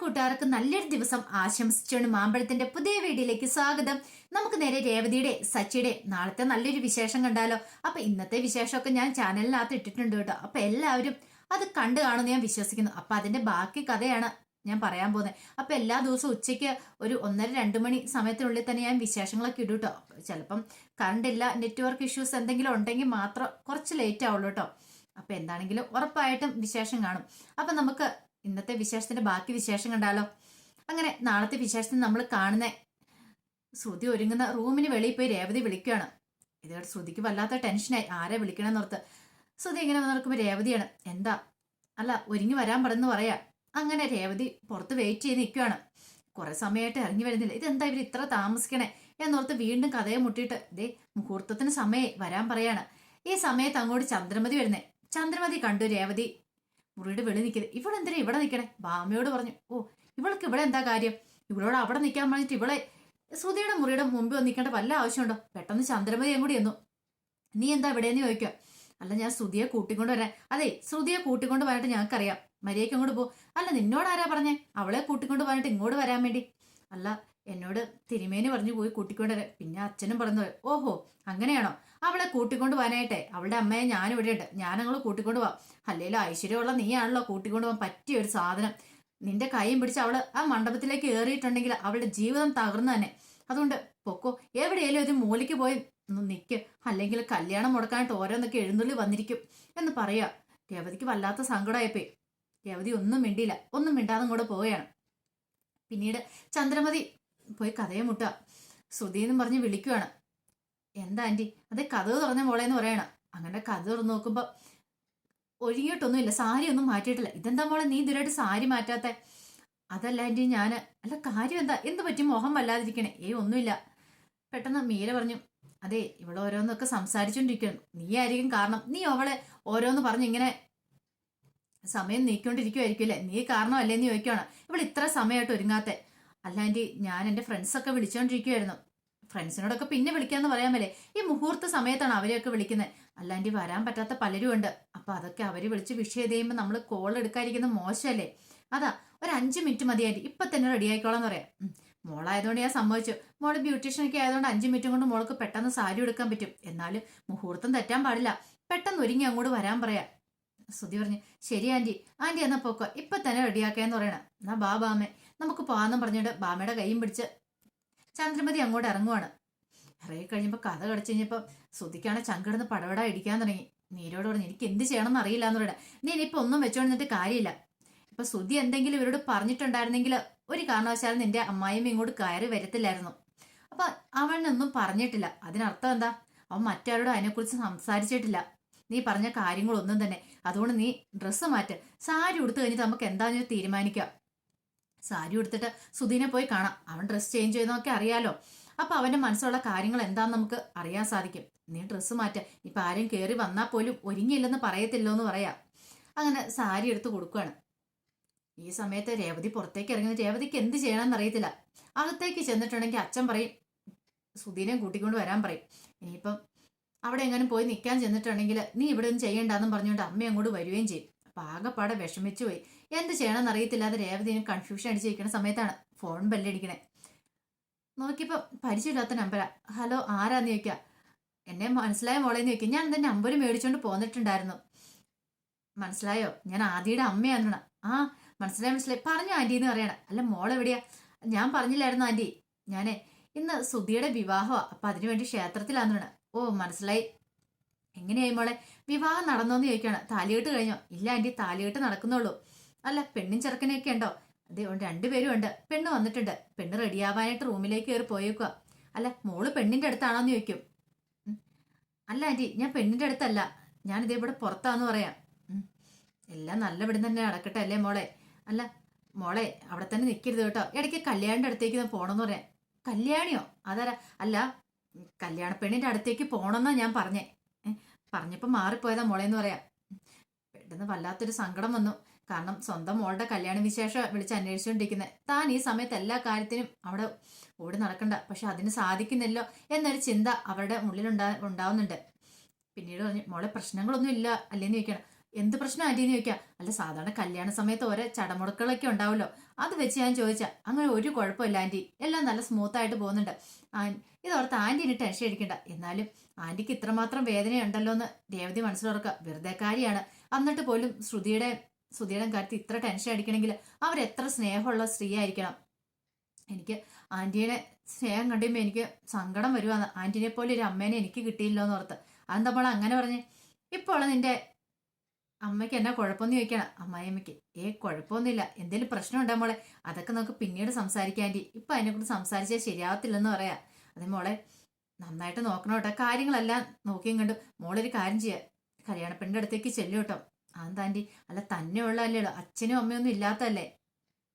കൂട്ടുകാർക്ക് നല്ലൊരു ദിവസം ആശംസിച്ചാണ് മാമ്പഴത്തിന്റെ പുതിയ വീഡിയോയിലേക്ക് സ്വാഗതം. നമുക്ക് നേരെ രേവതിയുടെ സച്ചിയുടെ നാളത്തെ നല്ലൊരു വിശേഷം കണ്ടാലോ? അപ്പൊ ഇന്നത്തെ വിശേഷമൊക്കെ ഞാൻ ചാനലിനകത്ത് ഇട്ടിട്ടുണ്ട് കേട്ടോ. അപ്പൊ എല്ലാവരും അത് കണ്ടു കാണും ഞാൻ വിശ്വസിക്കുന്നു. അപ്പൊ അതിന്റെ ബാക്കി കഥയാണ് ഞാൻ പറയാൻ പോകുന്നത്. അപ്പൊ എല്ലാ ദിവസവും ഉച്ചയ്ക്ക് ഒരു ഒന്നര രണ്ട് മണി സമയത്തിനുള്ളിൽ തന്നെ ഞാൻ വിശേഷങ്ങളൊക്കെ ഇടും കേട്ടോ. ചിലപ്പം കറണ്ട് ഇല്ല നെറ്റ്വർക്ക് ഇഷ്യൂസ് എന്തെങ്കിലും ഉണ്ടെങ്കിൽ മാത്രം കുറച്ച് ലേറ്റ് ആവുള്ളൂ കേട്ടോ. അപ്പൊ എന്താണെങ്കിലും ഉറപ്പായിട്ടും വിശേഷം കാണും. അപ്പൊ നമുക്ക് ഇന്നത്തെ വിശേഷത്തിന്റെ ബാക്കി വിശേഷം കണ്ടാലോ? അങ്ങനെ നാളത്തെ വിശേഷത്തിന് നമ്മൾ കാണുന്ന ശ്രുതി ഒരുങ്ങുന്ന റൂമിന് വെളിയിൽ പോയി രേവതി വിളിക്കുകയാണ്. ഇതോടെ ശ്രുതിക്ക് വല്ലാത്ത ടെൻഷനായി. ആരെ വിളിക്കണമെന്ന് ഓർത്ത് ശ്രുതി ഇങ്ങനെ നോക്കുമ്പോൾ രേവതിയാണ് എന്താ? അല്ല ഒരുങ്ങി വരാൻ പറഞ്ഞു പറയാ. അങ്ങനെ രേവതി പുറത്ത് വെയിറ്റ് ചെയ്ത് നിൽക്കുകയാണ്. കുറെ സമയമായിട്ട് ഇറങ്ങി വരുന്നില്ല. ഇതെന്താ ഇവർ ഇത്ര താമസിക്കണേ? എന്നോർത്ത് വീണ്ടും കഥയെ മുട്ടിയിട്ട് ദേ മുഹൂർത്തത്തിന് സമയേ വരാൻ പറയാണ്. ഈ സമയത്ത് അങ്ങോട്ട് ചന്ദ്രമതി വരുന്നേ. ചന്ദ്രമതി കണ്ടു രേവതി മുറിയുടെ വെളി നിൽക്കുന്നത് ഇവിടെ എന്തിനാ ഇവിടെ നിൽക്കണേ? ബാമയോട് പറഞ്ഞു ഓ ഇവൾക്ക് ഇവിടെ എന്താ കാര്യം? ഇവളോട് അവിടെ നിൽക്കാൻ പറഞ്ഞിട്ട് ഇവളെ ശ്രുതിയുടെ മുറിയുടെ മുമ്പിൽ വന്നിക്കേണ്ട വല്ല ആവശ്യമുണ്ടോ? പെട്ടെന്ന് ചന്ദ്രമതിയും കൂടി എന്നു നീ എന്താ ഇവിടെയെന്ന് ചോദിക്കുക? അല്ല ഞാൻ ശ്രുതിയെ കൂട്ടിക്കൊണ്ട് വരാൻ. അതെ ശ്രുതിയെ കൂട്ടിക്കൊണ്ട് വരാനായിട്ട് ഞങ്ങൾക്കറിയാം. മര്യാദയ്ക്ക് അങ്ങോട്ട് പോ. അല്ല നിന്നോട് ആരാ പറഞ്ഞേ? അവളെ കൂട്ടിക്കൊണ്ട് പോയിട്ട് ഇങ്ങോട്ട് വരാൻ വേണ്ടി. അല്ല എന്നോട് തിരുമേനി പറഞ്ഞു പോയി കൂട്ടിക്കൊണ്ടുവരാൻ പിന്നെ അച്ഛനും പറഞ്ഞു. ഓഹോ അങ്ങനെയാണോ? അവളെ കൂട്ടിക്കൊണ്ട് പോകാനായിട്ടെ. അവളുടെ അമ്മയെ ഞാൻ ഇവിടെ ഉണ്ട്. ഞാനങ്ങൾ കൂട്ടിക്കൊണ്ട് പോവാം. അല്ലേലും ഐശ്വര്യമുള്ള നീയാണല്ലോ കൂട്ടിക്കൊണ്ട് പോകാൻ പറ്റിയ ഒരു സാധനം. നിന്റെ കൈയും പിടിച്ച് അവൾ ആ മണ്ഡപത്തിലേക്ക് ഏറിയിട്ടുണ്ടെങ്കിൽ അവളുടെ ജീവിതം തകർന്നു തന്നെ. അതുകൊണ്ട് പൊക്കോ എവിടെയെങ്കിലും ഒരു മൂലയ്ക്ക് പോയി നിൽക്ക് അല്ലെങ്കിൽ കല്യാണം മുടക്കാനായിട്ട് ഓരോന്നൊക്കെ എഴുന്നള്ളി വന്നിരിക്കും എന്ന് പറയാ. രേവതിക്ക് വല്ലാത്ത സങ്കടമായപ്പോയി രേവതി ഒന്നും മിണ്ടിയില്ല. ഒന്നും മിണ്ടാതെ കൂടെ പോവുകയാണ്. പിന്നീട് ചന്ദ്രമതി പോയി കഥയെ മുട്ടുക. ശ്രുതി എന്നും പറഞ്ഞ് വിളിക്കുവാണ്. എന്താ ആന്റി അതെ കഥ തുറന്ന എന്ന് പറയണം. അങ്ങനെ കഥ തുറന്ന് നോക്കുമ്പോ ഒഴുകിയിട്ടൊന്നുമില്ല സാരി ഒന്നും മാറ്റിയിട്ടില്ല. ഇതെന്താ മോളെ നീ ഇതിലായിട്ട് സാരി മാറ്റാത്ത? അതല്ല ആന്റി ഞാൻ അല്ല കാര്യം എന്താ എന്ത് പറ്റി? മോഹം വല്ലാതിരിക്കണേ. ഏയ് ഒന്നുമില്ല. പെട്ടെന്ന് മീര പറഞ്ഞു അതെ ഇവിടെ ഓരോന്നൊക്കെ സംസാരിച്ചോണ്ടിരിക്കുന്നു നീ ആയിരിക്കും കാരണം. നീ അവളെ ഓരോന്ന് പറഞ്ഞ് ഇങ്ങനെ സമയം നീക്കൊണ്ടിരിക്കുമായിരിക്കും നീ കാരണമല്ലേ നീ ചോദിക്കുകയാണ് ഇവൾ ഇത്ര സമയമായിട്ട് ഒരുങ്ങാത്തെ? അല്ല ആന്റി ഞാൻ എന്റെ ഫ്രണ്ട്സൊക്കെ വിളിച്ചോണ്ടിരിക്കുവായിരുന്നു. ഫ്രണ്ട്സിനോടൊക്കെ പിന്നെ വിളിക്കാന്ന് പറയാൻ മേലേ. ഈ മുഹൂർത്ത സമയത്താണ് അവരെയൊക്കെ വിളിക്കുന്നത് അല്ലാണ്ടി വരാൻ പറ്റാത്ത പലരും ഉണ്ട് അപ്പൊ അതൊക്കെ അവർ വിളിച്ച് വിഷയം കഴിയുമ്പോൾ നമ്മൾ കോൾ എടുക്കാതിരിക്കുന്നത് മോശമല്ലേ? അതാ ഒരു അഞ്ച് മിനിറ്റ് മതി മതിയായിട്ട്. ഇപ്പൊ തന്നെ റെഡി ആയിക്കോളാന്ന് പറയാം. മോളായതുകൊണ്ട് ഞാൻ സമ്മതിച്ചു. മോൾ ബ്യൂട്ടീഷ്യൻ ഒക്കെ ആയതുകൊണ്ട് അഞ്ച് മിനിറ്റും കൊണ്ട് മോൾക്ക് പെട്ടെന്ന് സാരി എടുക്കാൻ പറ്റും. എന്നാലും മുഹൂർത്തം തെറ്റാൻ പാടില്ല. പെട്ടെന്ന് ഒരുങ്ങി അങ്ങോട്ട് വരാൻ പറയാം. ശ്രുതി പറഞ്ഞു ശരി ആന്റി. ആന്റി എന്നാ പോക്കോ. ഇപ്പൊ തന്നെ റെഡിയാക്കാന്ന് പറയണം. എന്നാ ബാ ബാമേ. നമുക്ക് പോവാന്നും പറഞ്ഞിട്ട് ബാമയുടെ കൈയും പിടിച്ച് ചന്ദ്രമതി അങ്ങോട്ട് ഇറങ്ങുവാണ്. ഇറങ്ങി കഴിയുമ്പോൾ കഥ കടിച്ചു കഴിഞ്ഞപ്പോൾ ശ്രുതിക്കാണ് ചങ്കിടന്ന് പടവട ഇടിക്കാൻ തുടങ്ങി. നീരോട് പറഞ്ഞു എനിക്ക് എന്ത് ചെയ്യണമെന്ന് അറിയില്ല എന്ന് പറയാം നീ ഇനിയിപ്പോൾ ഒന്നും വെച്ചോണ്ടിട്ട് കാര്യമില്ല. ഇപ്പൊ ശ്രുതി എന്തെങ്കിലും ഇവരോട് പറഞ്ഞിട്ടുണ്ടായിരുന്നെങ്കിൽ ഒരു കാരണവശാലും നിന്റെ അമ്മായിയും ഇങ്ങോട്ട് കയറി വരത്തില്ലായിരുന്നു. അപ്പൊ അവനൊന്നും പറഞ്ഞിട്ടില്ല. അതിനർത്ഥം എന്താ? അവൻ മറ്റാരോടും അതിനെക്കുറിച്ച് സംസാരിച്ചിട്ടില്ല. നീ പറഞ്ഞ കാര്യങ്ങളൊന്നും തന്നെ. അതുകൊണ്ട് നീ ഡ്രസ്സ് മാറ്റ്. സാരി ഉടുത്തു കഴിഞ്ഞിട്ട് നമുക്ക് എന്താണെന്ന് തീരുമാനിക്കാം? സാരി ഉടുത്തിട്ട് സുധീനെ പോയി കാണാം. അവൻ ഡ്രസ്സ് ചേഞ്ച് ചെയ്യുന്നതൊക്കെ അറിയാലോ. അപ്പൊ അവന്റെ മനസ്സിലുള്ള കാര്യങ്ങൾ എന്താന്ന് നമുക്ക് അറിയാൻ സാധിക്കും. നീ ഡ്രസ്സ് മാറ്റ. ഇപ്പൊ ആരും കയറി വന്നാൽ പോലും ഒരുങ്ങിയില്ലെന്ന് പറയത്തില്ലോ എന്ന് പറയാം. അങ്ങനെ സാരി എടുത്ത് കൊടുക്കുകയാണ് ഈ സമയത്ത് രേവതി പുറത്തേക്ക് ഇറങ്ങുന്ന രേവതിക്ക് എന്ത് ചെയ്യണമെന്ന് അറിയത്തില്ല. അകത്തേക്ക് ചെന്നിട്ടുണ്ടെങ്കിൽ അച്ഛൻ പറയും സുധീനെ കൂട്ടിക്കൊണ്ട് വരാൻ പറയും. ഇനിയിപ്പം അവിടെ എങ്ങാനും പോയി നിൽക്കാൻ ചെന്നിട്ടുണ്ടെങ്കിൽ നീ ഇവിടെ ഒന്നും ചെയ്യണ്ടെന്നും പറഞ്ഞുകൊണ്ട് അമ്മ അങ്ങോട്ട് വരികയും ചെയ്യും. അപ്പൊ ആകെപ്പാടെ വിഷമിച്ചു പോയി എന്ത് ചെയ്യണമെന്ന് അറിയത്തില്ലാതെ രേവതി കൺഫ്യൂഷൻ അടിച്ചിരിക്കുന്ന സമയത്താണ് ഫോൺ ബെല്ലടിക്കണേ നോക്കിയപ്പോ പരിചയമില്ലാത്ത നമ്പരാ ഹലോ ആരാന്ന് ചോദിക്കുക എന്നെ മനസ്സിലായ മോളേന്ന് ചോദിക്കുക ഞാൻ എന്റെ നമ്പർ മേടിച്ചോണ്ട് പോന്നിട്ടുണ്ടായിരുന്നു. മനസ്സിലായോ? ഞാൻ ആദിയുടെ അമ്മയാണ് ആ മനസ്സിലായി മനസ്സിലായി. പറഞ്ഞു ആന്റി എന്ന് പറയണ. അല്ല മോൾ എവിടെയാ? ഞാൻ പറഞ്ഞില്ലായിരുന്നു ആന്റി. ഞാനേ ഇന്ന് സുധിയുടെ വിവാഹമാ അപ്പൊ അതിനുവേണ്ടി ക്ഷേത്രത്തിലാന്നാണ് ഓ മനസ്സിലായി. എങ്ങനെയായി മോളെ? വിവാഹം നടന്നോന്ന് ചോദിക്കുകയാണ് താലികെട്ട് കഴിഞ്ഞോ? ഇല്ല ആന്റി താലികെട്ട് നടക്കുന്നുള്ളൂ അല്ല പെണ്ണും ചെറുക്കനെയൊക്കെ ഉണ്ടോ? അതെ രണ്ടുപേരും ഉണ്ട്. പെണ്ണ് വന്നിട്ടുണ്ട്. പെണ്ണ് റെഡിയാവാനായിട്ട് റൂമിലേക്ക് കയറി പോയേക്കുക അല്ല മോൾ പെണ്ണിന്റെ അടുത്താണോന്ന് ചോദിക്കും. അല്ല ആന്റി ഞാൻ പെണ്ണിന്റെ അടുത്തല്ല. ഞാനിത് ഇവിടെ പുറത്താന്ന് പറയാം. എല്ലാം നല്ല ഇവിടെ തന്നെ നടക്കട്ടെ അല്ലേ മോളെ? അല്ല മോളെ അവിടെ തന്നെ നിൽക്കരുത് കേട്ടോ. ഇടയ്ക്ക് കല്യാണിന്റെ അടുത്തേക്ക് പോണെന്ന് പറയാം. കല്യാണിയോ? അതാരാ? അല്ല കല്യാണ പെണ്ണിന്റെ അടുത്തേക്ക് പോകണമെന്നാണ് ഞാൻ പറഞ്ഞേ. ഏ, പറഞ്ഞപ്പോ മാറിപ്പോയതാ മോളെ എന്ന് പറയാം. പെട്ടെന്ന് വല്ലാത്തൊരു സങ്കടം വന്നു. കാരണം സ്വന്തം മോളുടെ കല്യാണ വിശേഷം വിളിച്ച് അന്വേഷിച്ചുകൊണ്ടിരിക്കുന്നത് താൻ ഈ സമയത്ത് എല്ലാ കാര്യത്തിനും അവിടെ ഓടി നടക്കണ്ട. പക്ഷെ അതിന് സാധിക്കുന്നില്ലോ എന്നൊരു ചിന്ത അവരുടെ ഉള്ളിലുണ്ടാ ഉണ്ടാവുന്നുണ്ട്. പിന്നീട് പറഞ്ഞു മോളെ പ്രശ്നങ്ങളൊന്നും ഇല്ല അല്ലേന്ന് ചോദിക്കണം. എന്ത് പ്രശ്നം എന്ന് ചോദിക്കാം. അല്ല സാധാരണ കല്യാണ സമയത്ത് ഓരോ ചടമുടക്കുകളൊക്കെ ഉണ്ടാവുമല്ലോ. അത് വെച്ച് ഞാൻ ചോദിച്ചാൽ അങ്ങനെ ഒരു കുഴപ്പമില്ല ആന്റി. എല്ലാം നല്ല സ്മൂത്തായിട്ട് പോകുന്നുണ്ട്. ഇതോർത്ത് ആന്റിന് ടെൻഷൻ അടിക്കണ്ട. എന്നാലും ആന്റിക്ക് ഇത്രമാത്രം വേദനയുണ്ടല്ലോ എന്ന് രേവതി വെറുതെ കാര്യമാണ് എന്നിട്ട് പോലും ശ്രുതിയുടെ ശ്രുതിയുടെ കാര്യത്തിൽ ഇത്ര ടെൻഷൻ അടിക്കണമെങ്കിൽ എത്ര സ്നേഹമുള്ള സ്ത്രീ ആയിരിക്കണം എനിക്ക് ആന്റിയുടെ സ്നേഹം കണ്ടുമ്പോൾ എനിക്ക് സങ്കടം വരുവാന്ന്. ആന്റിനെ പോലെ ഒരു അമ്മേനെ എനിക്ക് കിട്ടിയില്ലോ എന്ന് ഓർത്ത്. അതെന്താ മോളെ അങ്ങനെ പറഞ്ഞ്? ഇപ്പോൾ നിന്റെ അമ്മയ്ക്ക് എന്നാ കുഴപ്പമൊന്നും ചോദിക്കണം. അമ്മായിയമ്മയ്ക്ക് ഏ കുഴപ്പമൊന്നുമില്ല. എന്തെങ്കിലും പ്രശ്നം ഉണ്ടോ മോളെ? അതൊക്കെ നമുക്ക് പിന്നീട് സംസാരിക്കാൻ ആന്റി. ഇപ്പൊ അതിനെക്കുറിച്ച് സംസാരിച്ചാൽ ശരിയാവത്തില്ലെന്ന് പറയാ. അതെ മോളെ നന്നായിട്ട് നോക്കണം കേട്ടോ. കാര്യങ്ങളെല്ലാം നോക്കിയും കണ്ടു. മോളൊരു കാര്യം ചെയ്യുക കല്യാണപ്പെണ്ണിന്റെ അടുത്തേക്ക് ചെല്ലു കേട്ടോ. അതെന്താ ആന്റി അല്ല തന്നെ ഉള്ള. അല്ലേടോ അച്ഛനും അമ്മയൊന്നും ഇല്ലാത്തല്ലേ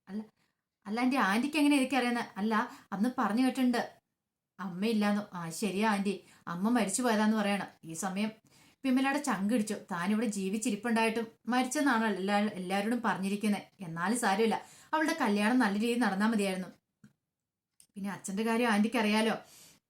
അല്ല അല്ല ആന്റി ആന്റിക്ക് എങ്ങനെ എനിക്ക് അറിയുന്നത് അല്ല അന്ന് പറഞ്ഞു കേട്ടിട്ടുണ്ട്. അമ്മയില്ലാന്നു. ആ ശരിയാ ആന്റി അമ്മ മരിച്ചു പോയതാന്ന് പറയണം. ഈ സമയം വിമലയുടെ ചങ്കിടിച്ചു താനിവിടെ ജീവിച്ചിരിപ്പുണ്ടായിട്ടും മരിച്ചെന്നാണ് എല്ലാ എല്ലാവരോടും പറഞ്ഞിരിക്കുന്നത് എന്നാലും സാരമില്ല. അവളുടെ കല്യാണം നല്ല രീതിയിൽ നടന്നാൽ മതിയായിരുന്നു. പിന്നെ അച്ഛന്റെ കാര്യം ആന്റിക്ക് അറിയാലോ.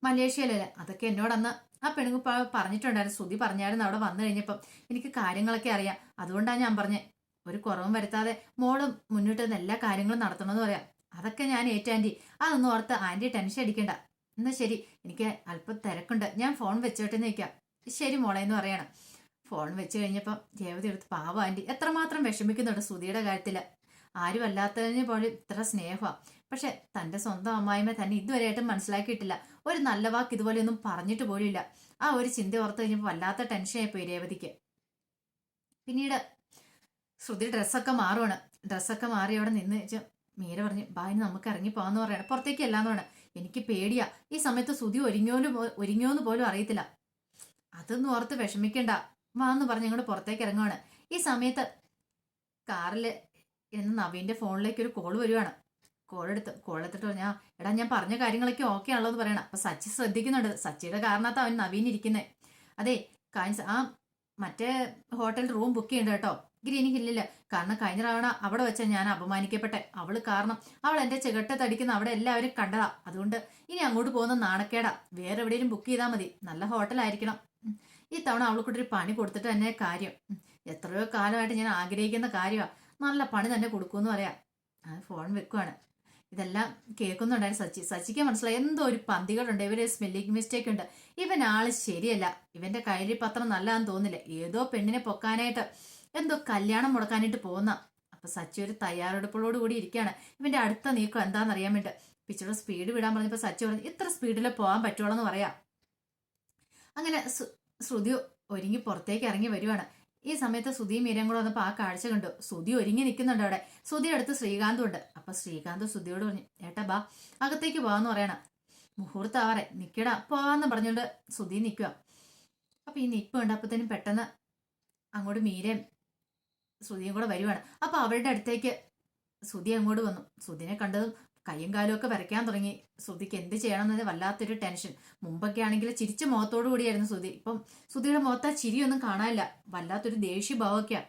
മലേഷ്യയിലല്ലേ. അതൊക്കെ എന്നോടന്ന് ആ പെണ്ണുങ്ങ് പറഞ്ഞിട്ടുണ്ടായിരുന്നു. ശ്രുതി പറഞ്ഞായിരുന്നു അവിടെ വന്നു കഴിഞ്ഞപ്പം. എനിക്ക് കാര്യങ്ങളൊക്കെ അറിയാം. അതുകൊണ്ടാണ് ഞാൻ പറഞ്ഞത് ഒരു കുറവും വരുത്താതെ മോളും മുന്നിട്ട് നിന്ന് എല്ലാ കാര്യങ്ങളും നടത്തണമെന്ന് പറയാം. അതൊക്കെ ഞാൻ ഏറ്റാന്റി അതൊന്നും ഓർത്ത് ആന്റി ടെൻഷൻ അടിക്കണ്ട. എന്നാ ശരി. എനിക്ക് അല്പം തിരക്കുണ്ട്. ഞാൻ ഫോൺ വെച്ചോട്ടെ നിൽക്കാം ശരി മോളെ എന്ന് പറയണം. ഫോൺ വെച്ച് കഴിഞ്ഞപ്പം രേവതി എടുത്ത് പാവ ആന്റി. എത്രമാത്രം വിഷമിക്കുന്നുണ്ട് ശ്രുതിയുടെ കാര്യത്തിൽ ആരും അല്ലാത്തതിന് പോലും ഇത്ര സ്നേഹമാണ് പക്ഷെ തന്റെ സ്വന്തം അമ്മായിമ്മ തന്നെ ഇതുവരെയായിട്ടും മനസ്സിലാക്കിയിട്ടില്ല. ഒരു നല്ല വാക്ക് ഇതുപോലെയൊന്നും പറഞ്ഞിട്ട് പോലില്ല ആ ഒരു ചിന്ത ഓർത്ത് കഴിഞ്ഞപ്പോൾ വല്ലാത്ത ടെൻഷനായി പോയി രേവതിക്ക്. പിന്നീട് ശ്രുതി ഡ്രസ്സൊക്കെ മാറുവാണ്. ഡ്രസ്സൊക്കെ മാറി അവിടെ നിന്ന് വെച്ച് മീര പറഞ്ഞു ബായി നമുക്ക് ഇറങ്ങി പോകാന്ന് പറയണം. പുറത്തേക്ക് അല്ലാന്ന് പറയണം. എനിക്ക് പേടിയാ. ഈ സമയത്ത് ശ്രുതി ഒരുങ്ങിയോന്ന് ഒരുങ്ങിയോന്ന് പോലും അറിയത്തില്ല. അതൊന്നും ഓർത്ത് വിഷമിക്കണ്ട. വാന്ന് പറഞ്ഞ് ഞങ്ങൾ പുറത്തേക്ക് ഇറങ്ങുവാണ്. ഈ സമയത്ത് കാറിൽ എന്ന് നവീന്റെ ഫോണിലേക്ക് ഒരു കോൾ വരുവാണ്. കോൾ കോഴെടുത്തിട്ട് പറഞ്ഞാ എടാ ഞാൻ പറഞ്ഞ കാര്യങ്ങളൊക്കെ ഓക്കെ ആണല്ലോ എന്ന് പറയണം. അപ്പൊ സച്ചി ശ്രദ്ധിക്കുന്നുണ്ട്. സച്ചിയുടെ കാരണത്ത് അവൻ നവീൻ ഇരിക്കുന്നത് അതെ കാഞ്ഞ ആ മറ്റേ ഹോട്ടൽ റൂം ബുക്ക് ചെയ്യണ്ട കേട്ടോ. ഗ്രീൻ ഹില്ലിൽ കാരണം കഴിഞ്ഞ തവണ അവിടെ വെച്ചാൽ ഞാൻ അപമാനിക്കപ്പെട്ടെ. അവൾ കാരണം അവൾ എന്റെ ചെകട്ടത്തടിക്കുന്ന അവിടെ എല്ലാവരും കണ്ടതാ. അതുകൊണ്ട് ഇനി അങ്ങോട്ട് പോകുന്ന നാണക്കേടാ. വേറെ എവിടെയും ബുക്ക് ചെയ്താൽ മതി. നല്ല ഹോട്ടലായിരിക്കണം ഈ തവണ അവൾക്കൂടെ ഒരു പണി കൊടുത്തിട്ട് തന്നെ കാര്യം. എത്രയോ കാലമായിട്ട് ഞാൻ ആഗ്രഹിക്കുന്ന കാര്യമാ നല്ല പണി തന്നെ കൊടുക്കുമെന്ന് പറയാം. ഫോൺ വെക്കുവാണ്. ഇതെല്ലാം കേൾക്കുന്നുണ്ടായിരുന്നു സച്ചി. സച്ചിക്ക് മനസ്സിലായി. എന്തോ ഒരു പന്തികളുണ്ട്. ഇവരെ സ്മെല്ലിംഗ് മിസ്റ്റേക്ക് ഉണ്ട്. ഇവൻ ആൾ ശരിയല്ല. ഇവന്റെ കയ്യിൽ പത്രം നല്ലതാന്ന് തോന്നില്ല ഏതോ പെണ്ണിനെ പൊക്കാനായിട്ട് എന്തോ കല്യാണം മുടക്കാനായിട്ട് പോകുന്ന അപ്പൊ സച്ചി ഒരു തയ്യാറെടുപ്പുകളോട് കൂടി ഇരിക്കുകയാണ്. ഇവന്റെ അടുത്ത നീക്കം എന്താണെന്ന് അറിയാൻ വേണ്ടി. പിച്ചയുടെ സ്പീഡ് വിടാൻ പറഞ്ഞപ്പോൾ സച്ചി പറഞ്ഞു ഇത്ര സ്പീഡിൽ പോകാൻ പറ്റുള്ളൂ എന്ന് പറയാം. അങ്ങനെ ശ്രുതി ഒരുങ്ങി പുറത്തേക്ക് ഇറങ്ങി വരുവാണ്. ഈ സമയത്ത് സുധിയും മീരയും കൂടെ വന്നപ്പോൾ ആ കാഴ്ച കണ്ടു. സുധി ഒരുങ്ങി നിൽക്കുന്നുണ്ട് അവിടെ. സുധി അടുത്ത് ശ്രീകാന്തും ഉണ്ട്. അപ്പൊ ശ്രീകാന്ത് സുധിയോട് പറഞ്ഞു ഏട്ടാ ബാ അകത്തേക്ക് പോവാന്ന് പറയണം. മുഹൂർത്തം മുഹൂർത്താവാറെ നിക്കടാ പോവാന്ന് പറഞ്ഞുകൊണ്ട് സുധി നിൽക്കുക അപ്പൊ ഈ നിപ്പ് കണ്ടപ്പോഴത്തേനും പെട്ടെന്ന് അങ്ങോട്ട് മീരയും സുധിയും കൂടെ വരുവാണ്. അപ്പൊ അവരുടെ അടുത്തേക്ക് സുധി അങ്ങോട്ട് വന്നു. സുധിനെ കണ്ടതും കയ്യും കാലും ഒക്കെ വരയ്ക്കാൻ തുടങ്ങി. ശ്രുതിക്ക് എന്ത് ചെയ്യണമെന്നത് വല്ലാത്തൊരു ടെൻഷൻ. മുമ്പൊക്കെ ആണെങ്കിൽ ചിരിച്ച മുഖത്തോടു കൂടിയായിരുന്നു ശ്രുതി. ഇപ്പം ശ്രുതിയുടെ മുഖത്ത് ആ ചിരിയൊന്നും കാണാനില്ല. വല്ലാത്തൊരു ദേഷ്യഭാവമൊക്കെയാ.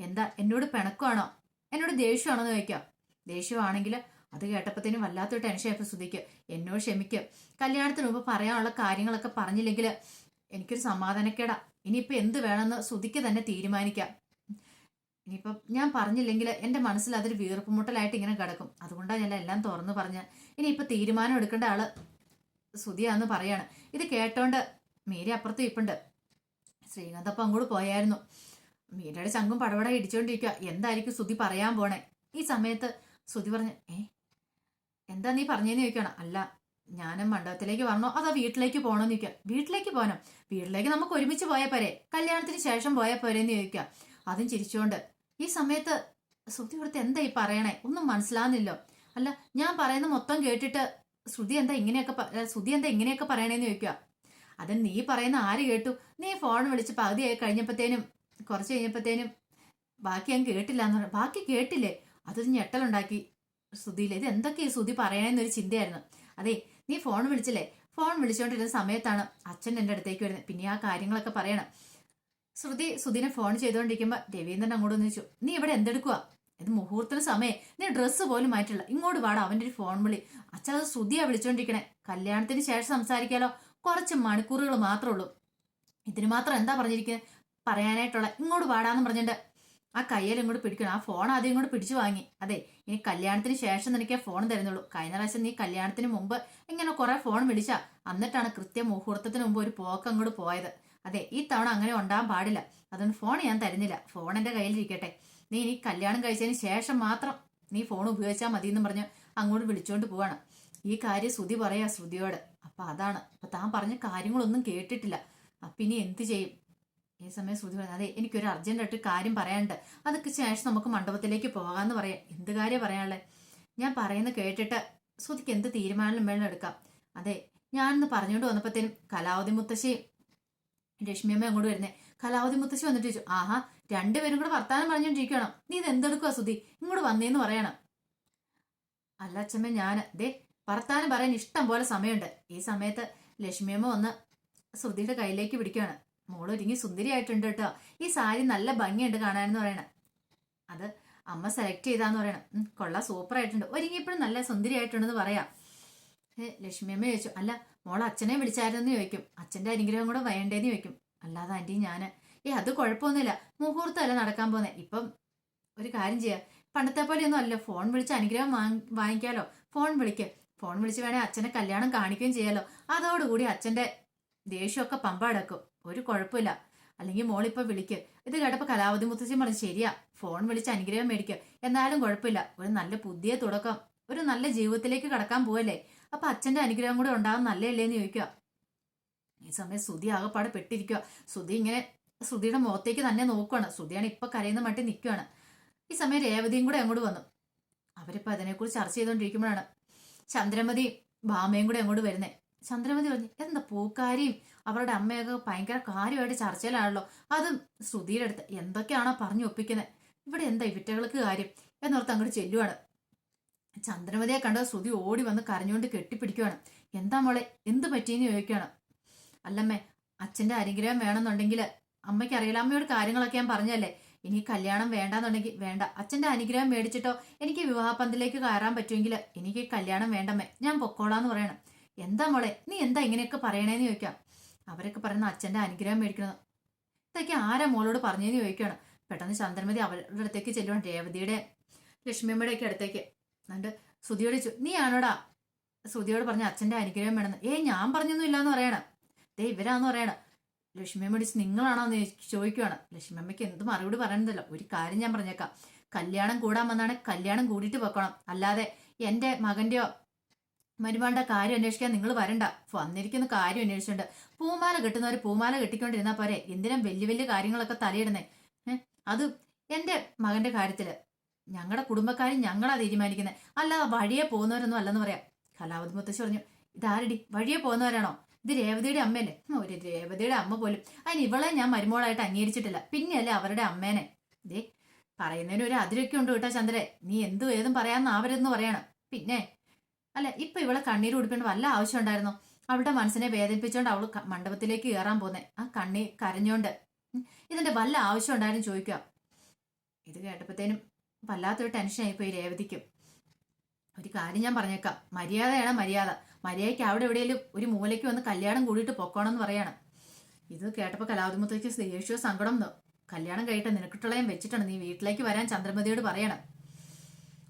എന്താ എന്നോട് പിണക്കമാണോ? എന്നോട് ദേഷ്യമാണോ എന്ന് ചോദിക്കാം. ദേഷ്യമാണെങ്കിൽ അത് കേട്ടപ്പോഴത്തേനും വല്ലാത്തൊരു ടെൻഷനായപ്പോൾ ശ്രുതിക്ക്. എന്നോട് ക്ഷമിക്കുക കല്യാണത്തിന് മുമ്പ് പറയാനുള്ള കാര്യങ്ങളൊക്കെ പറഞ്ഞില്ലെങ്കിൽ എനിക്കൊരു സമാധാനക്കേടാ. ഇനിയിപ്പോൾ എന്ത് വേണമെന്ന് ശ്രുതിക്ക് തന്നെ തീരുമാനിക്കാം. ഇനിയിപ്പം ഞാൻ പറഞ്ഞില്ലെങ്കിൽ എന്റെ മനസ്സിൽ അതൊരു വീർപ്പുമുട്ടലായിട്ട് ഇങ്ങനെ കിടക്കും. അതുകൊണ്ടാണ് ഞാൻ എല്ലാം തുറന്ന് പറഞ്ഞ് ഇനിയിപ്പോൾ തീരുമാനം എടുക്കേണ്ട ആൾ സുതിയാന്ന് പറയാണ്. ഇത് കേട്ടോണ്ട് മീര അപ്പുറത്ത് ഇപ്പുണ്ട്. ശ്രീകാന്ത് അപ്പം അങ്ങോട്ട് പോയായിരുന്നു. മീരയുടെ ചങ്കും പടവട ഇടിച്ചോണ്ടിരിക്കുക എന്തായിരിക്കും സുതി പറയാൻ പോണേ? ഈ സമയത്ത് സുതി പറഞ്ഞു ഏ? എന്താ നീ പറഞ്ഞേന്ന് ചോദിക്കണം അല്ല ഞാനും മണ്ഡപത്തിലേക്ക് വരണോ അതോ വീട്ടിലേക്ക് പോകണമെന്ന് ചോദിക്കുക വീട്ടിലേക്ക് പോകണം വീട്ടിലേക്ക് നമുക്ക് ഒരുമിച്ച് പോയാൽ പോരെ. കല്യാണത്തിന് ശേഷം പോയാൽ പോരെ എന്ന് ചോദിക്കുക അതും ചിരിച്ചുകൊണ്ട് ഈ സമയത്ത് ശ്രുതി കൊടുത്ത് എന്താ ഈ പറയണേ? ഒന്നും മനസ്സിലാവുന്നില്ലോ. അല്ല ഞാൻ പറയുന്ന മൊത്തം കേട്ടിട്ട് ശ്രുതി എന്താ ഇങ്ങനെയൊക്കെ ശ്രുതി എന്താ ഇങ്ങനെയൊക്കെ പറയണേന്ന് ചോദിക്കുക. അത് നീ പറയുന്ന ആര് കേട്ടു? നീ ഫോൺ വിളിച്ച് പകുതിയായി കഴിഞ്ഞപ്പോഴത്തേനും കുറച്ച് കഴിഞ്ഞപ്പോഴത്തേനും ബാക്കി ഞാൻ കേട്ടില്ല എന്ന് പറഞ്ഞു ബാക്കി കേട്ടില്ലേ? അതൊരു ഞെട്ടലുണ്ടാക്കി ശ്രുതിയിൽ ഇത് എന്തൊക്കെ എന്തൊക്കെയാ ശ്രുതി പറയണേന്നൊരു ചിന്തയായിരുന്നു. അതെ നീ ഫോൺ വിളിച്ചില്ലേ? ഫോൺ വിളിച്ചുകൊണ്ടിരുന്ന സമയത്താണ് അച്ഛൻ എന്റെ അടുത്തേക്ക് വരുന്നത്. പിന്നെ ആ കാര്യങ്ങളൊക്കെ പറയണം. ശ്രുതി സുധീനെ ഫോൺ ചെയ്തുകൊണ്ടിരിക്കുമ്പോൾ രവീന്ദ്രൻ അങ്ങോട്ട് ചോദിച്ചു നീ ഇവിടെ എന്തെടുക്കുക ഇത് മുഹൂർത്തത്തിന് സമയം നീ ഡ്രസ്സ് പോലും മാറ്റില്ല. ഇങ്ങോട്ട് വാടാ അവന്റെ ഒരു ഫോൺ വിളി. അച്ഛൻ അത് ശ്രുതിയാ വിളിച്ചോണ്ടിരിക്കണേ. കല്യാണത്തിന് ശേഷം സംസാരിക്കാലോ. കുറച്ച് മണിക്കൂറുകൾ മാത്രമേ ഉള്ളൂ. ഇതിന് മാത്രം എന്താ പറഞ്ഞിരിക്കുന്നത് പറയാനായിട്ടുള്ള ഇങ്ങോട്ട് പാടാന്ന് പറഞ്ഞിട്ട്. ആ കയ്യിൽ ഇങ്ങോട്ട് പിടിക്കണം. ആ ഫോൺ ആദ്യം ഇങ്ങോട്ട് പിടിച്ചു വാങ്ങി. അതെ ഇനി കല്യാണത്തിന് ശേഷം നിനക്ക് ഫോൺ തരുന്നുള്ളൂ. കഴിഞ്ഞ പ്രാവശ്യം നീ കല്യാണത്തിന് മുമ്പ് ഇങ്ങനെ കുറെ ഫോൺ വിളിച്ചാ. എന്നിട്ടാണ് കൃത്യ മുഹൂർത്തത്തിന് മുമ്പ് ഒരു പോക്ക് അങ്ങോട്ട് പോയത്. അതെ ഈ തവണ അങ്ങനെ ഉണ്ടാകാൻ പാടില്ല. അതുകൊണ്ട് ഫോൺ ഞാൻ തരുന്നില്ല. ഫോൺ എന്റെ കയ്യിലിരിക്കട്ടെ. നീ ഇനി കല്യാണം കഴിച്ചതിന് ശേഷം മാത്രം നീ ഫോൺ ഉപയോഗിച്ചാൽ മതി എന്ന് പറഞ്ഞ് അങ്ങോട്ട് വിളിച്ചുകൊണ്ട് പോവാണ്. ഈ കാര്യം ശ്രുതി പറയാ ശ്രുതിയോട്. അപ്പൊ അതാണ്. അപ്പൊ താൻ പറഞ്ഞ കാര്യങ്ങളൊന്നും കേട്ടിട്ടില്ല. അപ്പൊ ഇനി എന്ത് ചെയ്യും? ഈ സമയം ശ്രുതി പറഞ്ഞു അതെ എനിക്കൊരു അർജന്റായിട്ട് കാര്യം പറയാനുണ്ട്. അതൊക്കെ ശേഷം നമുക്ക് മണ്ഡപത്തിലേക്ക് പോകാമെന്ന് പറയാം. എന്ത് കാര്യം പറയാനുള്ളത് ഞാൻ പറയുന്നത് കേട്ടിട്ട് ശ്രുതിക്ക് എന്ത് തീരുമാനം വേണം എടുക്കാം. അതെ ഞാനിന്ന് പറഞ്ഞുകൊണ്ട് വന്നപ്പോഴത്തേനും കലാവതി മുത്തശ്ശിയും രശ്മിയമ്മ അങ്ങോട്ട് വരുന്നേ. കലാവതി മുത്തശ്ശി വന്നിട്ട് ചോദിച്ചു ആഹാ രണ്ടുപേരും കൂടെ വർത്താനം പറഞ്ഞോണ്ടിരിക്കണം നീ ഇത് എന്തെടുക്കുക സുധി? ഇങ്ങോട്ട് വന്നേന്ന് പറയണം. അല്ല അച്ഛമ്മ ഞാൻ ദേ വർത്താനം പറയാൻ ഇഷ്ടം പോലെ സമയമുണ്ട്. ഈ സമയത്ത് ലക്ഷ്മിയമ്മ വന്ന് ശ്രുതിയുടെ കയ്യിലേക്ക് പിടിക്കുകയാണ് മോൾ ഒരുങ്ങി സുന്ദരിയായിട്ടുണ്ട് കേട്ടോ. ഈ സാരി നല്ല ഭംഗിയുണ്ട് കാണാനെന്ന് പറയണം. അത് അമ്മ സെലക്ട് ചെയ്താന്ന് പറയണം. കൊള്ളാം സൂപ്പർ ആയിട്ടുണ്ട്. ഒരുങ്ങിയപ്പോഴും നല്ല സുന്ദരിയായിട്ടുണ്ടെന്ന് പറയാം. ലക്ഷ്മിയമ്മ ചോദിച്ചു അല്ല മോൾ അച്ഛനെ വിളിച്ചായിരുന്നെന്ന് ചോദിക്കും. അച്ഛന്റെ അനുഗ്രഹം കൂടെ വേണ്ടേന്ന് ചോദിക്കും. അല്ലാതെ ആന്റി ഞാൻ ഏ അത് കുഴപ്പമൊന്നുമില്ല. മുഹൂർത്തമല്ല നടക്കാൻ പോന്നെ ഇപ്പം ഒരു കാര്യം ചെയ്യാം. പണ്ടത്തെ പോലെയൊന്നും അല്ല. ഫോൺ വിളിച്ച് അനുഗ്രഹം വാങ്ങി വാങ്ങിക്കാലോ. ഫോൺ വിളിക്ക്. ഫോൺ വിളിച്ച് വേണേൽ അച്ഛനെ കല്യാണം കാണിക്കുകയും ചെയ്യാലോ. അതോടുകൂടി അച്ഛന്റെ ദേഷ്യമൊക്കെ പമ്പടക്കും ഒരു കുഴപ്പമില്ല. അല്ലെങ്കിൽ മോളിപ്പോൾ വിളിക്ക്. ഇത് കേട്ടപ്പോ കലാവതി മുത്തശ്ശി പറഞ്ഞു ശരിയാ. ഫോൺ വിളിച്ച് അനുഗ്രഹം മേടിക്കുക എന്നാലും കുഴപ്പമില്ല. ഒരു നല്ല പുതിയ തുടക്കം. ഒരു നല്ല ജീവിതത്തിലേക്ക് കടക്കാൻ പോവല്ലേ? അപ്പൊ അച്ഛന്റെ അനുഗ്രഹം കൂടെ ഉണ്ടാകും നല്ലതല്ലേ എന്ന് ചോദിക്കുക ഈ സമയം ശ്രുതി ആകെപ്പാടെ പെട്ടിരിക്കുക ശ്രുതി ഇങ്ങനെ ശ്രുതിയുടെ മുഖത്തേക്ക് തന്നെ നോക്കുവാണ്. ശ്രുതിയാണ് ഇപ്പൊ കരയുന്ന മട്ടി നിൽക്കുകയാണ് ഈ സമയം രേവതിയും കൂടെ അങ്ങോട്ട് വന്നു. അവരിപ്പൊ അതിനെക്കുറിച്ച് ചർച്ച ചെയ്തുകൊണ്ടിരിക്കുമ്പോഴാണ് ചന്ദ്രമതി ഭാമയും കൂടെ അങ്ങോട്ട് വരുന്നത് ചന്ദ്രമതി പറഞ്ഞു എന്താ പൂക്കാരിയും അവരുടെ അമ്മയൊക്കെ ഭയങ്കര കാര്യമായിട്ട് ചർച്ചയിലാണല്ലോ. അതും ശ്രുതിയുടെ അടുത്ത് എന്തൊക്കെയാണോ പറഞ്ഞു ഒപ്പിക്കുന്നത് ഇവിടെ എന്താ ഇവിറ്റകൾക്ക് കാര്യം? എന്നോർത്ത് അങ്ങോട്ട് ചെല്ലുവാണ്. ചന്ദ്രമതിയെ കണ്ട ശ്രുതി ഓടി വന്ന് കരഞ്ഞുകൊണ്ട് കെട്ടിപ്പിടിക്കുവാണ്. എന്താ മോളെ എന്ത് പറ്റിയെന്ന് ചോദിക്കുകയാണ്. അല്ലമ്മേ അച്ഛന്റെ അനുഗ്രഹം വേണമെന്നുണ്ടെങ്കിൽ അമ്മയ്ക്ക് അറിയില്ല. അമ്മയോട് കാര്യങ്ങളൊക്കെ ഞാൻ പറഞ്ഞല്ലേ ഇനി കല്യാണം വേണ്ടാന്നുണ്ടെങ്കിൽ വേണ്ട. അച്ഛന്റെ അനുഗ്രഹം മേടിച്ചിട്ടോ? എനിക്ക് വിവാഹപന്തലേക്ക് കയറാൻ പറ്റുമെങ്കിൽ എനിക്ക് കല്യാണം വേണ്ടമ്മേ. ഞാൻ പൊക്കോളാന്ന് പറയണം. എന്താ മോളെ നീ എന്താ ഇങ്ങനെയൊക്കെ പറയണേന്ന് ചോദിക്കാം? അവരൊക്കെ പറയുന്ന അച്ഛന്റെ അനുഗ്രഹം മേടിക്കണം ഇതൊക്കെ ആരാ മോളോട് പറഞ്ഞതെന്ന് ചോദിക്കുകയാണ് പെട്ടെന്ന് ചന്ദ്രമതി അവരുടെ അടുത്തേക്ക് ചെല്ലുവാണ്. രേവതിയുടെ ലക്ഷ്മിയമ്മയുടെ ഒക്കെ അടുത്തേക്ക്. എന്നിട്ട് ശ്രുതിയോട് നീ ആണോടാ ശ്രുതിയോട് പറഞ്ഞ അച്ഛന്റെ അനുഗ്രഹം വേണമെന്ന്. ഏ ഞാൻ പറഞ്ഞൊന്നും ഇല്ലാന്ന് പറയണം. ദേ ഇവരാന്ന് പറയണം. ലക്ഷ്മിയമ്മ വിളിച്ച് നിങ്ങളാണോ എന്ന് ചോദിക്കുവാണ്. ലക്ഷ്മിയമ്മയ്ക്ക് എന്ത് മറുപടി പറയണതല്ല ഒരു കാര്യം ഞാൻ പറഞ്ഞേക്കാം. കല്യാണം കൂടാൻ വന്നാണ് കല്യാണം കൂടിയിട്ട് വെക്കണം. അല്ലാതെ എന്റെ മകന്റെയോ മരുമാണ്ട കാര്യം അന്വേഷിക്കാൻ നിങ്ങൾ വരണ്ട. വന്നിരിക്കുന്ന കാര്യം അന്വേഷിച്ചുണ്ട്. പൂമാല കെട്ടുന്നവർ പൂമാല കെട്ടിക്കൊണ്ടിരുന്നാ പോരെ. എന്തിനാ വലിയ വലിയ കാര്യങ്ങളൊക്കെ തലയിടുന്നേ? അത് എന്റെ മകന്റെ കാര്യത്തിൽ ഞങ്ങളുടെ കുടുംബക്കാരും ഞങ്ങളാ തീരുമാനിക്കുന്നത് അല്ല വഴിയെ പോകുന്നവരൊന്നും അല്ലെന്ന് പറയാം. കലാവതി മുത്തശ്ശി പറഞ്ഞു ഇതാരടി? വഴിയെ പോകുന്നവരാണോ? ഇത് രേവതിയുടെ അമ്മയല്ലേ? ഒരു രേവതിയുടെ അമ്മ പോലും. അതിന് ഇവളെ ഞാൻ മരുമോളായിട്ട് അംഗീകരിച്ചിട്ടില്ല. പിന്നെയല്ലേ അവരുടെ അമ്മേനെ? ദേ പറയുന്നതിന് ഒരു അതിരൊക്കെ ഉണ്ട് കേട്ടോ ചന്ദ്രേ. നീ എന്തും ഏതും പറയാന്നാവരുതെന്ന് പറയണം. പിന്നെ അല്ല ഇപ്പൊ ഇവളെ കണ്ണീര് കുടിക്കേണ്ട വല്ല ആവശ്യം ഉണ്ടായിരുന്നോ? അവളുടെ മനസ്സിനെ വേദനിപ്പിച്ചോണ്ട് അവൾ മണ്ഡപത്തിലേക്ക് കയറാൻ പോന്നെ. ആ കണ്ണി കരഞ്ഞോണ്ട്. ഇതിന്റെ വല്ല ആവശ്യം ഉണ്ടായിരുന്നു ചോദിക്കുക ഇത് കേട്ടപ്പോഴത്തേനും വല്ലാത്തൊരു ടെൻഷൻ ആയിപ്പോയി രേവതിക്കും. ഒരു കാര്യം ഞാൻ പറഞ്ഞേക്കാം. മര്യാദയാണ് മര്യാദ. മര്യാദയ്ക്ക് അവിടെ എവിടെയെങ്കിലും ഒരു മൂലയ്ക്ക് വന്ന് കല്യാണം കൂടിയിട്ട് പൊക്കോണം എന്ന് പറയാണ്. ഇത് കേട്ടപ്പോൾ കലാവതിമുത്തേക്ക് ദേഷ്യവും സങ്കടം കല്യാണം കഴിയിട്ട് നിനക്കിട്ടുള്ളയും വെച്ചിട്ടാണ് നീ വീട്ടിലേക്ക് വരാൻ ചന്ദ്രമതിയോട് പറയണം.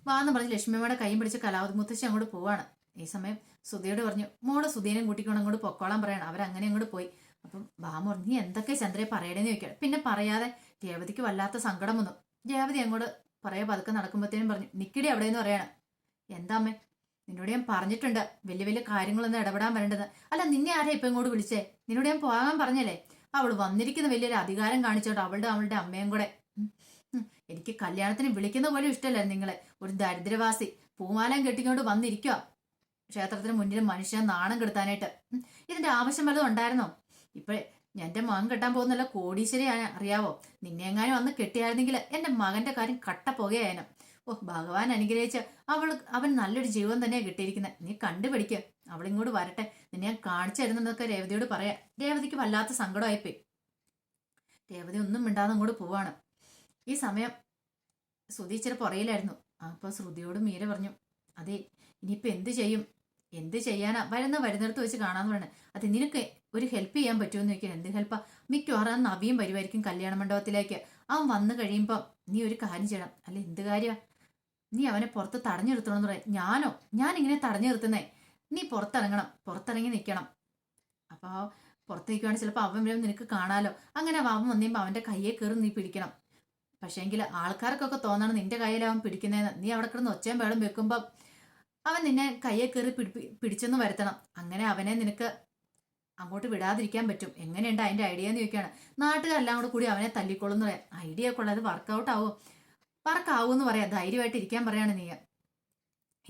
വാന്ന് പറഞ്ഞ് ലക്ഷ്മിയമ്മയുടെ കൈയും പിടിച്ച് കലാവതിമുത്തശ്ശി അങ്ങോട്ട് പോവാണ്. ഈ സമയം സുധിയോട് പറഞ്ഞു മോളെ സുധീനും കൂട്ടിക്കൊണ്ട് അങ്ങോട്ട് പൊക്കോളാൻ പറയണം. അവരങ്ങനെ അങ്ങോട്ട് പോയി. അപ്പം ബാമ പറഞ്ഞു നീ എന്തൊക്കെ ചന്ദ്രയെ പറയണേന്ന് ചോദിക്കണം. പിന്നെ പറയാതെ രേവതിക്ക് വല്ലാത്ത സങ്കടം വന്നു. രേവതി അങ്ങോട്ട് പറയാ പതുക്കെ നടക്കുമ്പോഴത്തേനും പറഞ്ഞു നിക്കിടി അവിടെ എന്ന് പറയണം. എന്താ അമ്മേ? നിന്നോട് ഞാൻ പറഞ്ഞിട്ടുണ്ട് വലിയ വലിയ കാര്യങ്ങളൊന്നും ഇടപെടാൻ വരേണ്ടത് അല്ല നിന്നെ ആരെ ഇപ്പം ഇങ്ങോട്ട് വിളിച്ചേ? നിന്നോട് ഞാൻ പോകാൻ പറഞ്ഞല്ലേ? അവൾ വന്നിരിക്കുന്ന വലിയൊരു അധികാരം കാണിച്ചോട്ടോ അവളുടെ അവളുടെ അമ്മയും കൂടെ. എനിക്ക് കല്യാണത്തിന് വിളിക്കുന്ന പോലും ഇഷ്ടമല്ല നിങ്ങളെ ഒരു ദരിദ്രവാസി. പൂമാലം കെട്ടിക്കൊണ്ട് വന്നിരിക്കുക ക്ഷേത്രത്തിന് മുന്നിൽ മനുഷ്യൻ നാണം കെടുത്താനായിട്ട്. ഇതിന്റെ ആവശ്യം വല്ലതും ഉണ്ടായിരുന്നോ? ഇപ്പോഴേ എന്റെ മകൻ കെട്ടാൻ പോകുന്നല്ല കോടീശ്വരി അറിയാവോ? നിന്നെങ്ങാനും അന്ന് കെട്ടിയായിരുന്നെങ്കിൽ എന്റെ മകന്റെ കാര്യം കട്ട പുകയായനം. ഓ ഭഗവാൻ അനുഗ്രഹിച്ച് അവൾ അവൻ നല്ലൊരു ജീവൻ തന്നെയാണ് കിട്ടിയിരിക്കുന്നത് നീ കണ്ടുപിടിക്കുക അവളിങ്ങോട്ട് വരട്ടെ. നിന്നെ ഞാൻ കാണിച്ചു തരുന്നതൊക്കെ രേവതിയോട് പറയാം. രേവതിക്ക് വല്ലാത്ത സങ്കടമായിപ്പോയി. രേവതി ഒന്നും മിണ്ടാതെ അങ്ങോട്ട് പോവാണ്. ഈ സമയം ശ്രുതി ഇച്ചിരി പുറയിലായിരുന്നു അപ്പൊ ശ്രുതിയോട് മീര പറഞ്ഞു അതെ ഇനിയിപ്പോ എന്ത് ചെയ്യും? എന്ത് ചെയ്യാനാ? വരുന്ന വരുന്നിടത്ത് വെച്ച് കാണാന്ന് പറഞ്ഞു അത് നിനക്ക് ഒരു ഹെൽപ്പ് ചെയ്യാൻ പറ്റുമെന്ന് ചോദിക്കാൻ എന്ത് ഹെൽപ്പാ മിക്കവാറും നവിയും വരുമായിരിക്കും കല്യാണ മണ്ഡപത്തിലേക്ക്. അവൻ വന്നു കഴിയുമ്പം നീ ഒരു കാര്യം ചെയ്യണം. അല്ല എന്ത് കാര്യമാ നീ അവനെ പുറത്ത് തടഞ്ഞു നിർത്തണമെന്ന് പറയാം. ഞാനോ? ഞാൻ ഇങ്ങനെ തടഞ്ഞു നിർത്തുന്നേ നീ പുറത്തിറങ്ങണം. പുറത്തിറങ്ങി നിൽക്കണം അപ്പോൾ പുറത്ത് നിൽക്കുവാണെങ്കിൽ ചിലപ്പോൾ അവൻ വരും നിനക്ക് കാണാലോ. അങ്ങനെ അവൻ വന്നുമ്പോൾ അവന്റെ കയ്യെ കയറി നീ പിടിക്കണം. പക്ഷേങ്കിൽ ആൾക്കാർക്കൊക്കെ തോന്നണം നിന്റെ കയ്യിൽ അവൻ പിടിക്കുന്നതെന്ന് നീ അവിടെ കിടന്ന് ഒച്ചയും വേളം വെക്കുമ്പോൾ അവൻ നിന്നെ കയ്യെ കയറി പിടിച്ചെന്ന് വരുത്തണം. അങ്ങനെ അവനെ നിനക്ക് അങ്ങോട്ട് വിടാതിരിക്കാൻ പറ്റും. എങ്ങനെയുണ്ട് അതിന്റെ ഐഡിയ എന്ന് ചോദിക്കുകയാണ്. നാട്ടുകാരെല്ലാം കൂടെ കൂടി അവനെ തല്ലിക്കൊള്ളും എന്ന് പറയാം. ഐഡിയ ഒക്കെ ഉള്ളത് വർക്കൗട്ട് ആവും? വർക്കാവും എന്ന് പറയാം. ധൈര്യമായിട്ട് ഇരിക്കാൻ പറയാണ് നീ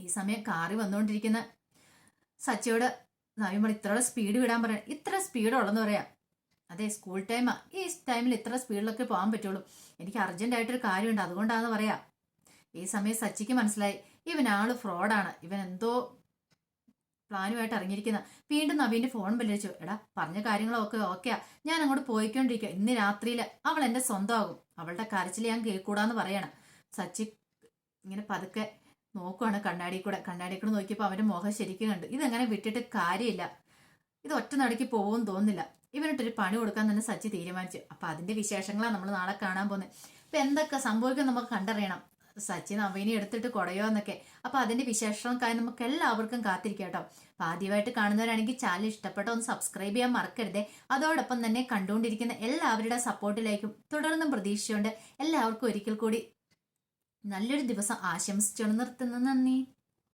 ഈ സമയം കാറി വന്നുകൊണ്ടിരിക്കുന്ന സച്ചിയോട് നവിമൾ ഇത്ര സ്പീഡ് വിടാൻ പറയണം. ഇത്ര സ്പീഡ് ഉള്ളെന്ന് പറയാം. അതെ സ്കൂൾ ടൈമാ ഈ ടൈമിൽ ഇത്ര സ്പീഡിലൊക്കെ പോകാൻ പറ്റുള്ളൂ. എനിക്ക് അർജന്റ് ആയിട്ടൊരു കാര്യമുണ്ട്. അതുകൊണ്ടാണെന്ന് പറയാം. ഈ സമയം സച്ചിക്ക് മനസ്സിലായി. ഇവൻ ആൾ ഫ്രോഡാണ്. ഇവൻ എന്തോ പ്ലാനുമായിട്ട് ഇറങ്ങിയിരിക്കുന്ന. വീണ്ടും നവീന്റെ ഫോൺ ബെല്ലിച്ചു എടാ പറഞ്ഞ കാര്യങ്ങളൊക്കെ ഓക്കെയാ. ഞാൻ അങ്ങോട്ട് പോയിക്കൊണ്ടിരിക്കുക ഇന്ന് രാത്രിയിൽ അവൾ എന്റെ സ്വന്തമാകും. അവളുടെ കരച്ചിൽ ഞാൻ കേൾക്കൂടാന്ന് പറയണം. സച്ചി ഇങ്ങനെ പതുക്കെ നോക്കുവാണ് കണ്ണാടി കൂടെ. കണ്ണാടി കൂടെ നോക്കിയപ്പോൾ അവന്റെ മുഖം ശരിക്കും കണ്ടു. ഇതെങ്ങനെ വിട്ടിട്ട് കാര്യമില്ല. ഇത് ഒറ്റ നടക്കി പോകും തോന്നുന്നില്ല. ഇവനിട്ടൊരു പണി കൊടുക്കാൻ തന്നെ സച്ചി തീരുമാനിച്ചു. അപ്പൊ അതിന്റെ വിശേഷങ്ങളാണ് നമ്മൾ നാളെ കാണാൻ പോകുന്നത് ഇപ്പൊ എന്തൊക്കെ സംഭവിക്കും നമുക്ക് കണ്ടറിയണം. സച്ചിൻ അവനെ എടുത്തിട്ട് കുടയോ എന്നൊക്കെ. അപ്പൊ അതിന്റെ വിശേഷങ്ങൾക്കായി നമുക്ക് എല്ലാവർക്കും കാത്തിരിക്കാം കേട്ടോ. ആദ്യമായിട്ട് കാണുന്നവരാണെങ്കിൽ ചാനൽ ഇഷ്ടപ്പെട്ട ഒന്ന് സബ്സ്ക്രൈബ് ചെയ്യാൻ മറക്കരുതേ. അതോടൊപ്പം തന്നെ കണ്ടുകൊണ്ടിരിക്കുന്ന എല്ലാവരുടെ സപ്പോർട്ടിലേക്കും തുടർന്നും പ്രതീക്ഷിച്ചുകൊണ്ട് എല്ലാവർക്കും ഒരിക്കൽ കൂടി നല്ലൊരു ദിവസം ആശംസിച്ചുകൊണ്ട് നിർത്തുന്നു. നന്ദി.